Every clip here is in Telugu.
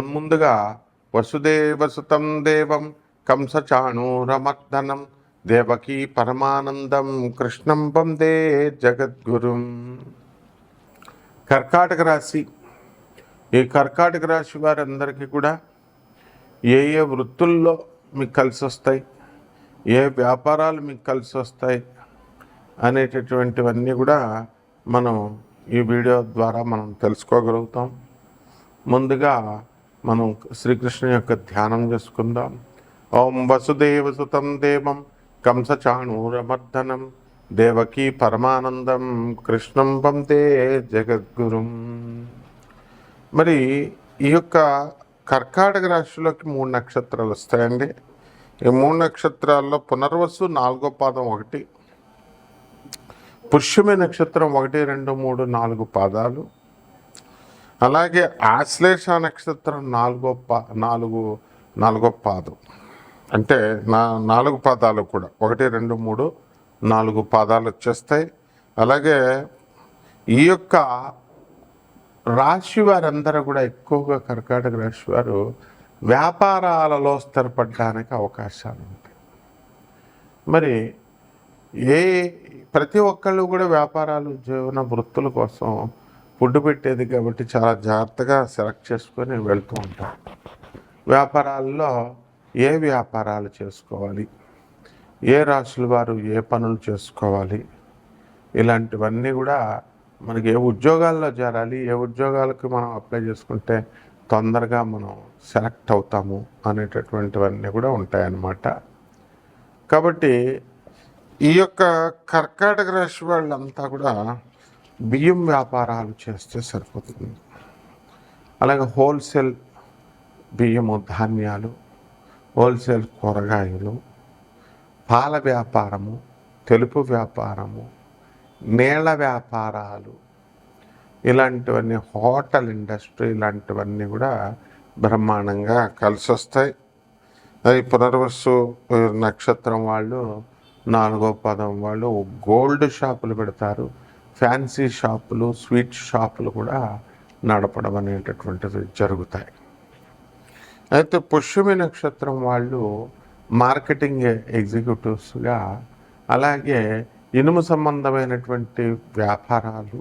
ముందుగా వసుదేవసుతం దేవం కంసచాణూరమర్దనం దేవకీ పరమానందం కృష్ణం వందే జగద్గురుం. కర్కాటక రాశి. ఈ కర్కాటక రాశి వారందరికీ కూడా ఏ ఏ వృత్తుల్లో మీకు కలిసి వస్తాయి ఏ వ్యాపారాలు మీకు కలిసి వస్తాయి అనేటటువంటివన్నీ కూడా మనం ఈ వీడియో ద్వారా మనం తెలుసుకోగలుగుతాం. ముందుగా మనం శ్రీకృష్ణ యొక్క ధ్యానం చేసుకుందాం. ఓం వసుదేవ సుతం దేవం కంసచాణూరమర్దనం దేవకీ పరమానందం కృష్ణం పంతే జగద్గురుం. మరి ఈ యొక్క కర్కాటక రాశిలోకి మూడు నక్షత్రాలు వస్తాయండి. ఈ మూడు నక్షత్రాల్లో పునర్వసు నాలుగో పాదం ఒకటి పుష్యమి నక్షత్రం ఒకటి రెండు మూడు నాలుగు పాదాలు అలాగే ఆశ్లేష నక్షత్రం నాలుగో పా నాలుగు నాలుగో పాదం. అంటే నా నాలుగు పాదాలు కూడా. ఒకటి రెండు మూడు నాలుగు పాదాలు వచ్చేస్తాయి. అలాగే ఈ యొక్క రాశి వారందరూ కూడా ఎక్కువగా కర్కాటక రాశి వారు వ్యాపారాలలో స్థిరపడడానికి అవకాశాలు ఉంటాయి. మరి ఏ ప్రతి ఒక్కళ్ళు కూడా వ్యాపారాలు జీవన వృత్తుల కోసం ఫుడ్ పెట్టేది కాబట్టి చాలా జాగ్రత్తగా సెలెక్ట్ చేసుకొని వెళ్తూ ఉంటాం. వ్యాపారాల్లో ఏ వ్యాపారాలు చేసుకోవాలి? ఏ రాశుల వారు ఏ పనులు చేసుకోవాలి? ఇలాంటివన్నీ కూడా మనకి ఏ ఉద్యోగాల్లో చేరాలి ఏ ఉద్యోగాలకు మనం అప్లై చేసుకుంటే తొందరగా మనం సెలెక్ట్ అవుతాము అనేటటువంటివన్నీ కూడా ఉంటాయన్నమాట. కాబట్టి ఈ యొక్క కర్కాటక రాశి వాళ్ళంతా కూడా బియ్యం వ్యాపారాలు చేస్తే సరిపోతుంది. అలాగే హోల్సేల్ బియ్యము ధాన్యాలు హోల్సేల్ కూరగాయలు పాల వ్యాపారము తెలుపు వ్యాపారము నీళ్ళ వ్యాపారాలు ఇలాంటివన్నీ హోటల్ ఇండస్ట్రీ ఇలాంటివన్నీ కూడా బ్రహ్మాండంగా కలిసి వస్తాయి అది పునర్వసు నక్షత్రం వాళ్ళు నాలుగో పదం వాళ్ళు గోల్డ్ షాపులు పెడతారు. ఫ్యాన్సీ షాపులు స్వీట్ షాపులు కూడా నడపడం అనేటటువంటివి జరుగుతాయి. అయితే పుష్యమి నక్షత్రం వాళ్ళు మార్కెటింగ్ ఎగ్జిక్యూటివ్స్గా అలాగే ఇనుము సంబంధమైనటువంటి వ్యాపారాలు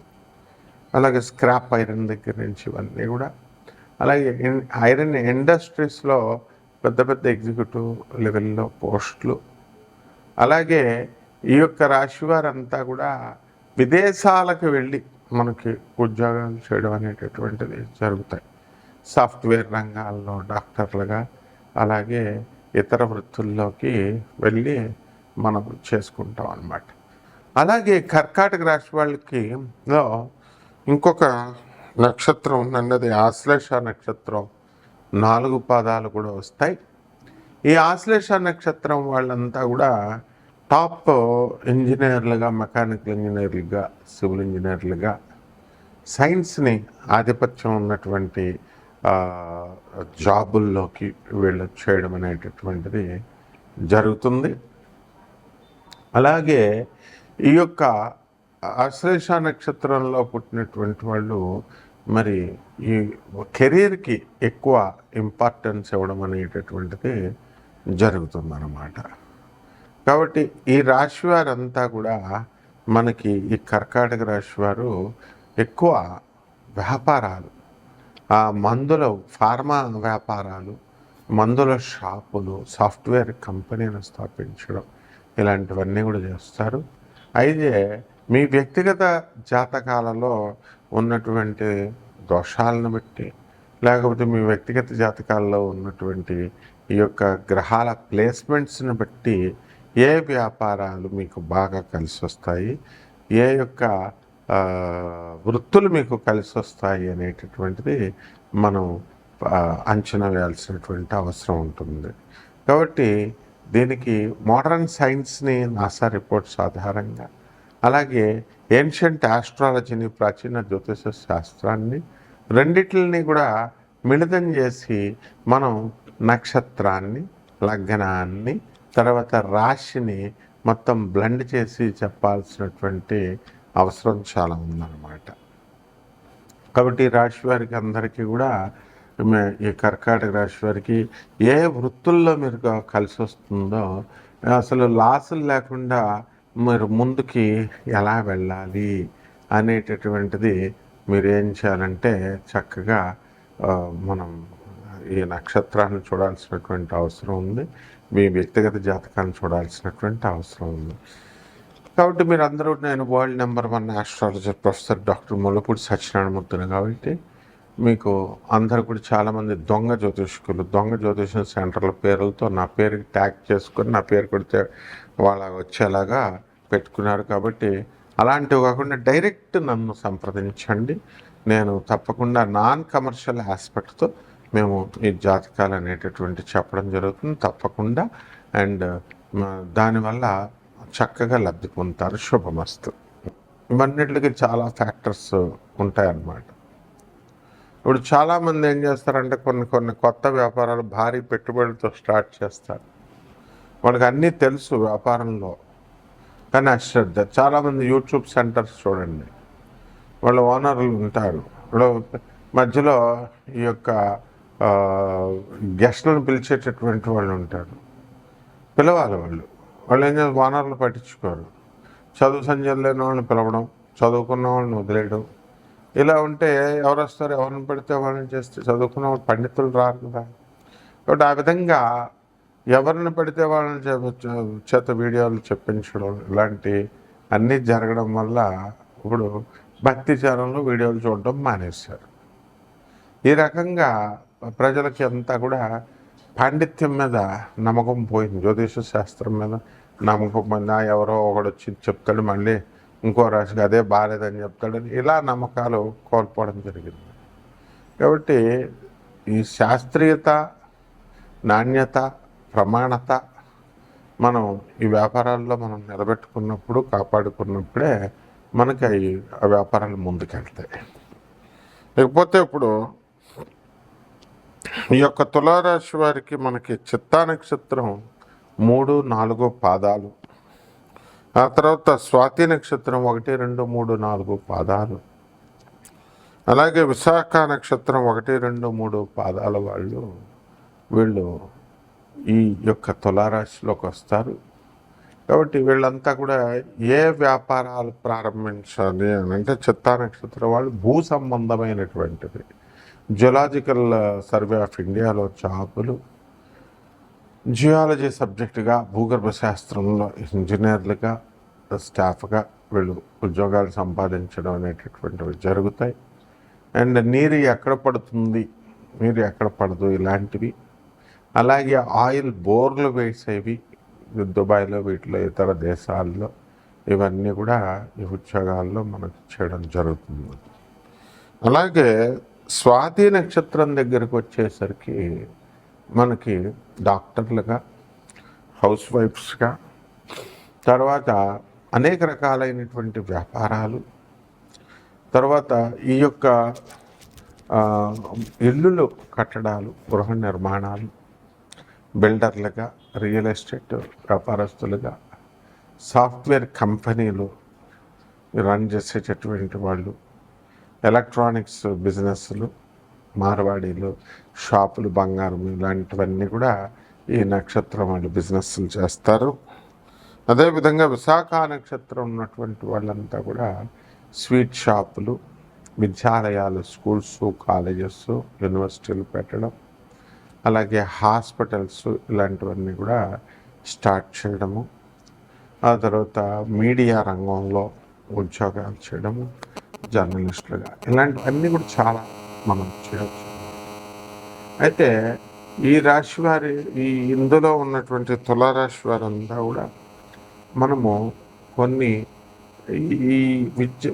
అలాగే స్క్రాప్ ఐరన్ దగ్గర నుంచి ఇవన్నీ కూడా అలాగే ఐరన్ ఇండస్ట్రీస్లో పెద్ద పెద్ద ఎగ్జిక్యూటివ్ లెవెల్లో పోస్టులు అలాగే ఈ యొక్క రాశి వారంతా కూడా విదేశాలకు వెళ్ళి మనకి ఉద్యోగాలు చేయడం అనేటటువంటిది జరుగుతాయి. సాఫ్ట్వేర్ రంగాల్లో డాక్టర్లుగా అలాగే ఇతర వృత్తుల్లోకి వెళ్ళి మనం చేసుకుంటాం అన్నమాట. అలాగే కర్కాటక రాశి వాళ్ళకి లో ఇంకొక నక్షత్రం ఉందండి ఆశ్లేష నక్షత్రం. నాలుగు పాదాలు కూడా వస్తాయి. ఈ ఆశ్లేష నక్షత్రం వాళ్ళంతా కూడా టాప్ ఇంజనీర్లుగా మెకానికల్ ఇంజనీర్లుగా సివిల్ ఇంజనీర్లుగా సైన్స్ని ఆధిపత్యం ఉన్నటువంటి జాబుల్లోకి వీళ్ళు చేయడం అనేటటువంటిది జరుగుతుంది. అలాగే ఈ యొక్క అశ్లేష నక్షత్రంలో పుట్టినటువంటి వాళ్ళు మరి ఈ కెరీర్కి ఎక్కువ ఇంపార్టెన్స్ ఇవ్వడం అనేటటువంటిది జరుగుతుందన్నమాట. కాబట్టి ఈ రాశి వారంతా కూడా మనకి ఈ కర్కాటక రాశి వారు ఎక్కువ వ్యాపారాలు ఆ మందుల ఫార్మా వ్యాపారాలు మందుల షాపులు సాఫ్ట్వేర్ కంపెనీలు స్థాపించడం ఇలాంటివన్నీ కూడా చేస్తారు. అయితే మీ వ్యక్తిగత జాతకాలలో ఉన్నటువంటి దోషాలను బట్టి లేకపోతే మీ వ్యక్తిగత జాతకాల్లో ఉన్నటువంటి ఈ యొక్క గ్రహాల ప్లేస్మెంట్స్ని బట్టి ఏ వ్యాపారాలు మీకు బాగా కలిసి వస్తాయి ఏ యొక్క వృత్తులు మీకు కలిసి వస్తాయి అనేటటువంటిది మనం అంచనా వేయాల్సినటువంటి అవసరం ఉంటుంది. కాబట్టి దీనికి మోడర్న్ సైన్స్ని నాసా రిపోర్ట్స్ ఆధారంగా అలాగే ఏన్షియంట్ ఆస్ట్రాలజీని ప్రాచీన జ్యోతిష శాస్త్రాన్ని రెండిటిని కూడా మిళితం చేసి మనం నక్షత్రాన్ని లగ్నాన్ని తర్వాత రాశిని మొత్తం బ్లెండ్ చేసి చెప్పాల్సినటువంటి అవసరం చాలా ఉందన్నమాట. కాబట్టి రాశి వారికి అందరికీ కూడా మే- ఈ కర్కాటక రాశి వారికి ఏ వృత్తుల్లో మీరు కలిసి వస్తుందో అసలు లాసులు లేకుండా మీరు ముందుకి ఎలా వెళ్ళాలి అనేటటువంటిది మీరు ఏం చేయాలంటే చక్కగా మనం ఈ నక్షత్రాన్ని చూడాల్సినటువంటి అవసరం ఉంది. మీ వ్యక్తిగత జాతకాన్ని చూడాల్సినటువంటి అవసరం ఉంది. కాబట్టి మీరు అందరూ నేను world number one astrologer professor doctor Mullapudi సత్యనారాయణమూర్తిని కాబట్టి మీకు అందరు కూడా చాలామంది దొంగ జ్యోతిష్కులు దొంగ జ్యోతిషం సెంటర్ల పేర్లతో నా పేరుకి ట్యాగ్ చేసుకొని నా పేరు కొడితే వాళ్ళ వచ్చేలాగా పెట్టుకున్నారు కాబట్టి అలాంటివి కాకుండా డైరెక్ట్ నన్ను సంప్రదించండి. నేను తప్పకుండా నాన్ కమర్షియల్ ఆస్పెక్ట్తో మేము ఈ జాతకాలు అనేటటువంటి చెప్పడం జరుగుతుంది తప్పకుండా. అండ్ దానివల్ల చక్కగా లబ్ధి పొందుతారు. శుభమస్తు. ఇవన్నిటికి చాలా ఫ్యాక్టర్స్ ఉంటాయన్నమాట. ఇప్పుడు చాలామంది ఏం చేస్తారంటే కొన్ని కొన్ని కొత్త వ్యాపారాలు భారీ పెట్టుబడులతో స్టార్ట్ చేస్తారు. వాళ్ళకి అన్నీ తెలుసు వ్యాపారంలో. కానీ అశ్రద్ధ. చాలామంది యూట్యూబ్ సెంటర్స్ చూడండి. వాళ్ళ ఓనర్లు ఉంటారు. ఇప్పుడు మధ్యలో ఈ యొక్క గెస్ట్లను పిలిచేటటువంటి వాళ్ళు ఉంటారు. పిలవాలి వాళ్ళు. వాళ్ళు ఏం చేస్తారు? ఓనర్లు పట్టించుకోరు. చదువు సంజయం లేని వాళ్ళని పిలవడం చదువుకున్న వాళ్ళని వదిలేయడం. ఇలా ఉంటే ఎవరు వస్తారు? ఎవరిని పెడితే వాళ్ళని చేస్తే చదువుకున్న వాళ్ళు పండితులు రారు కదా. కాబట్టి ఆ విధంగా ఎవరిని పెడితే వాళ్ళని చేత వీడియోలు చెప్పించడం ఇలాంటి అన్నీ జరగడం వల్ల ఇప్పుడు భక్తి ఛానల్లో వీడియోలు చూడడం మానేశారు. ఈ రకంగా ప్రజలకి అంతా కూడా పాండిత్యం మీద నమ్మకం పోయింది. జ్యోతిష శాస్త్రం మీద నమ్మకం పోయింది. ఆ ఎవరో ఒకడు వచ్చి చెప్తాడు మళ్ళీ ఇంకో రాశికి అదే బాగాలేదని చెప్తాడు ఇలా నమ్మకాలు కోల్పోవడం జరిగింది. కాబట్టి ఈ శాస్త్రీయత నాణ్యత ప్రమాణత మనం ఈ వ్యాపారాల్లో మనం నిలబెట్టుకున్నప్పుడు కాపాడుకున్నప్పుడే మనకి అవి ఆ వ్యాపారాలు ముందుకెళ్తాయి. లేకపోతే ఇప్పుడు ఈ యొక్క తులారాశి వారికి మనకి చిత్తా నక్షత్రం మూడు నాలుగు పాదాలు. ఆ తర్వాత స్వాతి నక్షత్రం ఒకటి రెండు మూడు నాలుగు పాదాలు. అలాగే విశాఖ నక్షత్రం ఒకటి రెండు మూడు పాదాల వాళ్ళు వీళ్ళు ఈ యొక్క తులారాశిలోకి వస్తారు. కాబట్టి వీళ్ళంతా కూడా ఏ వ్యాపారాలు ప్రారంభించాలి అని అంటే చిత్తా నక్షత్రం వాళ్ళు భూ సంబంధమైనటువంటివి జియోలాజికల్ సర్వే ఆఫ్ ఇండియాలో చాపులు. జియాలజీ సబ్జెక్టుగా భూగర్భ శాస్త్రంలో ఇంజనీర్లుగా స్టాఫ్గా వీళ్ళు ఉద్యోగాలు సంపాదించడం అనేటటువంటివి జరుగుతాయి. అండ్ నీరు ఎక్కడ పడుతుంది నీరు ఎక్కడ పడదు ఇలాంటివి. అలాగే ఆయిల్ బోర్లు వేసేవి దుబాయ్లో వీటిలో ఇతర దేశాల్లో ఇవన్నీ కూడా ఈ ఉద్యోగాల్లో మనకు చేయడం జరుగుతుంది. అలాగే స్వాతి నక్షత్రం దగ్గరకు వచ్చేసరికి మనకి డాక్టర్లుగా హౌస్ వైఫ్స్గా తర్వాత అనేక రకాలైనటువంటి వ్యాపారాలు తర్వాత ఈ యొక్క ఇల్లులు కట్టడాలు గృహ నిర్మాణాలు బిల్డర్లుగా రియల్ ఎస్టేట్ వ్యాపారస్తులుగా సాఫ్ట్వేర్ కంపెనీలు రన్ చేసేటటువంటి వాళ్ళు ఎలక్ట్రానిక్స్ బిజినెస్లు మార్వాడీలు షాపులు బంగారం ఇలాంటివన్నీ కూడా ఈ నక్షత్రం వాళ్ళు బిజినెస్లు చేస్తారు. అదేవిధంగా విశాఖ నక్షత్రం ఉన్నటువంటి వాళ్ళంతా కూడా స్వీట్ షాపులు విద్యాలయాలు స్కూల్స్ కాలేజెస్ యూనివర్సిటీలు పెట్టడం అలాగే హాస్పిటల్స్ ఇలాంటివన్నీ కూడా స్టార్ట్ చేయడము ఆ తర్వాత మీడియా రంగంలో ఉద్యోగాలు చేయడము జర్నలిస్టులుగా. ఇలాంటివన్నీ కూడా చాలా మనం చేయవచ్చు. అయితే ఈ రాశి వారి ఈ ఇందులో ఉన్నటువంటి తులారాశి వారంతా కూడా మనము కొన్ని ఈ- ఈ విద్య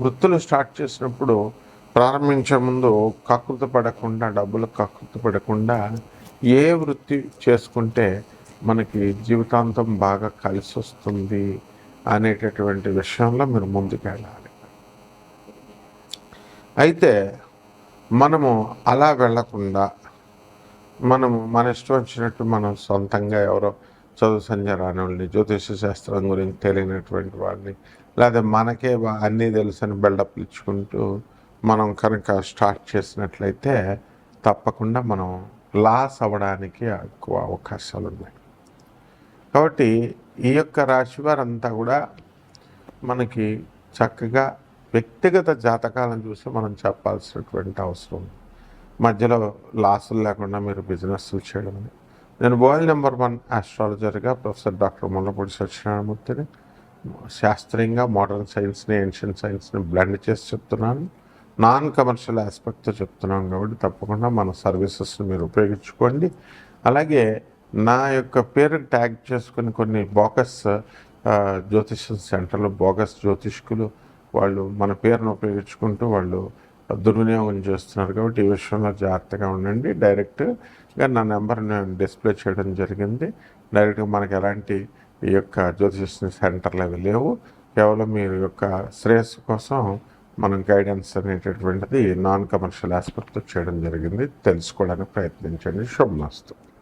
వృత్తులు స్టార్ట్ చేసినప్పుడు ప్రారంభించే ముందు కకృత పడకుండా డబ్బులు కకృత పడకుండా ఏ వృత్తి చేసుకుంటే మనకి జీవితాంతం బాగా కలిసి వస్తుంది అనేటటువంటి విషయంలో మీరు ముందుకెళ్ళాలి. అయితే మనము అలా వెళ్ళకుండా మనము మన ఇష్టం వచ్చినట్టు మనం సొంతంగా ఎవరో చదువు సంజరాని జ్యోతిష శాస్త్రం గురించి తెలియనటువంటి వాళ్ళని లేదా మనకే అన్నీ తెలుసని బిల్డప్ ఇచ్చుకుంటూ మనం కనుక స్టార్ట్ చేసినట్లయితే తప్పకుండా మనం లాస్ అవ్వడానికి ఎక్కువ అవకాశాలు ఉన్నాయి కాబట్టి ఈ యొక్క రాశి వారంతా కూడా మనకి చక్కగా వ్యక్తిగత జాతకాలను చూసి మనం చెప్పాల్సినటువంటి అవసరం ఉంది. మధ్యలో లాసులు లేకుండా మీరు బిజినెస్ చేయడం నేను మొబైల్ నెంబర్ వన్ ఆస్ట్రాలజర్గా ప్రొఫెసర్ డాక్టర్ ముల్లపూడి సత్యనారాయణమూర్తిని శాస్త్రీయంగా మోడర్న్ సైన్స్ని ఏన్షియంట్ సైన్స్ని బ్లెండ్ చేసి చెప్తున్నాను. నాన్ కమర్షియల్ ఆస్పెక్ట్తో చెప్తున్నాం కాబట్టి తప్పకుండా మన సర్వీసెస్ని మీరు ఉపయోగించుకోండి. అలాగే నా యొక్క పేరు ట్యాగ్ చేసుకుని కొన్ని బోకస్ ఆ, జ్యోతిష సెంటర్లు బోగస్ జ్యోతిష్కులు వాళ్ళు మన పేరును ఉపయోగించుకుంటూ వాళ్ళు దుర్వినియోగం చేస్తున్నారు కాబట్టి ఈ విషయంలో జాగ్రత్తగా ఉండండి. డైరెక్ట్గా నా నెంబర్ నేను డిస్ప్లే చేయడం జరిగింది. డైరెక్ట్గా మనకు ఎలాంటి ఈ యొక్క జ్యోతిష సెంటర్లు అవి లేవు. కేవలం మీ యొక్క శ్రేయస్సు కోసం మనం గైడెన్స్ అనేటటువంటిది నాన్ కమర్షియల్ ఆస్పెక్ట్తో చేయడం జరిగింది. తెలుసుకోవడానికి ప్రయత్నించండి. శుభమస్తు.